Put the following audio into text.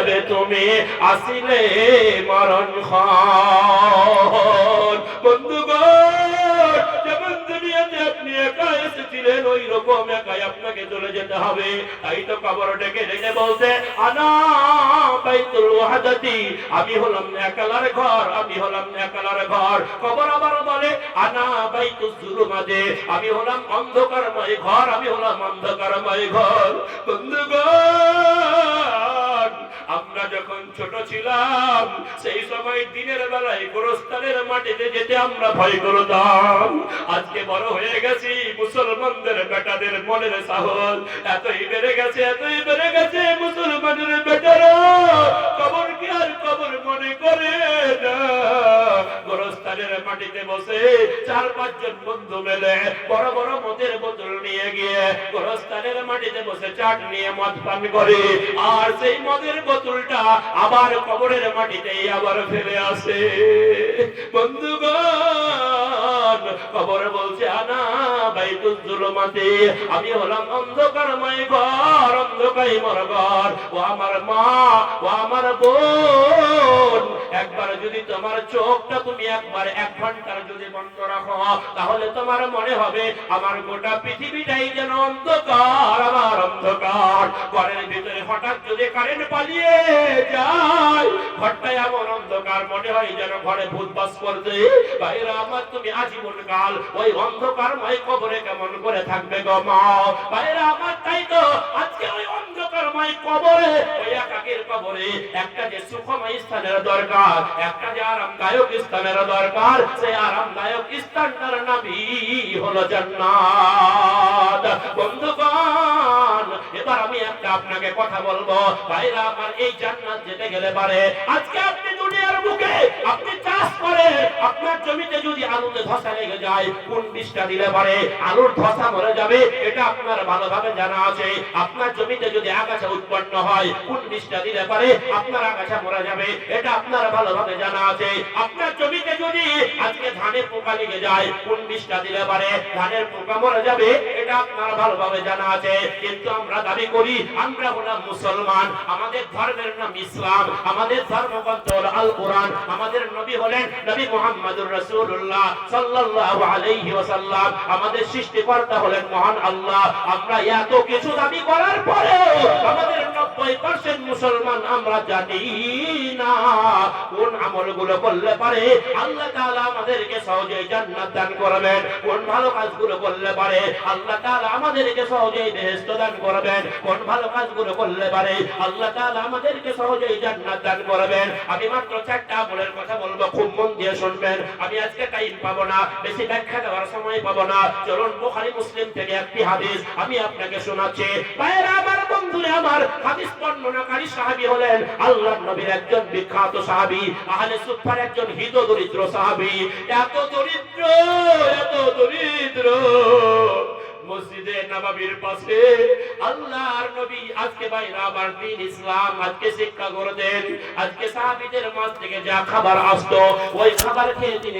যাবে তুমি আসিলে মরণ আনা আমি হলাম একালার ঘর, আমি হলাম একালার ঘর। কবর আবার বলে, আনা আমি হলাম অন্ধকারময় ঘর, আমি হলাম অন্ধকারময় ঘর। বন্ধুগণ ছোট ছিলাম, সেই সময় দিনের বেলায় গোরস্থানের মাটিতে যেতে আমরা ভয় করতাম। আজকে বড় হয়ে গেছি, মুসলমানদের বেটাদের মনের সাহস। এতই বেড়ে গেছে, এতই বেড়ে গেছে মুসলমানের বেটারা। কবর কি আর মাটিতে বসে চার পাঁচজন বন্ধু মেলে বড় বড় মদের বোতল নিয়ে গিয়ে গোরস্থানের মাটিতে বসে চাট নিয়ে মদ পান করে। আর সেই মদের বোতলটা আবার কবরের মাটিতেই আবার ফেলে আসে। বন্ধুগণ, কবর বলছে, আনা আমি হলাম অন্ধকারময় ঘর, অন্ধকারই মর ঘর। ও আমার মা, ও আমার বোন, একবার যদি তোমার চোখটা তুমি একবার এক ঘণ্টার যদি বন্ধ রাখো, তাহলে তোমার মনে হবে আমার গোটা পৃথিবীটাই যেন অন্ধকার, আমার অন্ধকার। ঘরের ভিতরে হঠাৎ যদি কারেন্ট পালিয়ে যায় ঘরটা এমন অন্ধকার মনে হয় যেন ঘরে ভূত বাস করছে। বাইরে আমার তুমি আজীবন কাল ওই অন্ধকারময় কবরে কেমন করে থাকবে গো মা? বাইরে আমার তাই তো আজকে ওই অন্ধকারময় কবরে, ওই একাকের কবরে একটা যে সুখময় স্থানের দরকার, একটা যে আরামদায়ক স্থানের দরকার, সেই আরামদায়ক স্থানটার নামই হলো জান্নাত। আপনাকে কথা বলব। ভাইরা, আমার এই জান্নাত যেতে গেলে পারে। আজকে আপনি দুনিয়ার বুকে আপনি চাষ করে, আপনার জমিতে যদি আলুতে ধসা লেগে যায়, কোন বিষটা দিলে পারে? আলুর ধসা মরে যাবে, এটা আপনার ভালোভাবে জানা আছে। আপনার জমিতে যদি আগাছা উৎপন্ন হয়, কোন বিষটা দিলে পারে? আপনার আগাছা মরে যাবে, এটা আপনার ভালোভাবে জানা আছে। আপনার জমিতে যদি আজকে ধানে পোকা লেগে যায়, কোন বিষটা দিলে পারে? ধানের পোকা মরে যাবে এটা আপনারা ভালোভাবে জানা আছে। কিন্তু আমরা দাবি করি, আমরা হলাম মুসলমান। আমাদের ধর্মের নাম ইসলাম। আমাদের ধর্মগ্রন্থ হল আল কোরআন আমাদের নবী হলেন নবী রাসূলুল্লাহ সাল্লাল্লাহু আলাইহি ওয়াসাল্লাম। আমাদের সৃষ্টিকর্তা হলেন মহান আল্লাহ। আমরা এত কিছু দাবি করার পরেও আমাদের 90% মুসলমান আমরা জানি না। কোন পারে? আল্লাহ আমাদেরকে সহজেই জান্নাত দান করবেন। কোন ভালো কাজগুলো পারে? আল্লাহ আমাদেরকে বেহেশত দান করবেন। কোন ভালো কাজগুলো পারে? আল্লাহ আমাদেরকে সহজেই জান্নাত দান করবেন। আমি মাত্র চারটা আমলের কথা বলব, খুব মন দিয়ে শুনবেন। আমি আজকে টাইম পাবো না, বেশি ব্যাখ্যা দেওয়ার সময় পাবো না। চলুন মুসলিম থেকে একটি হাদিস আমি আপনাকে শোনাচ্ছি। ভাইরা আমার আমার, হাদিস বর্ণনাকারী হলেন নবীর একজন বিখ্যাত আহলে সুফার একজন দরিদ্র এত দরিদ্র এত দরিদ্র। মসজিদে নবাবির পাশে নবী আজকে ভাইরা দিন ইসলাম, আজকে শিক্ষা করে দেন আজকে সাহাবীদের মাঝ থেকে যা খাবার আসতো, ওই খাবার খেয়ে তিনি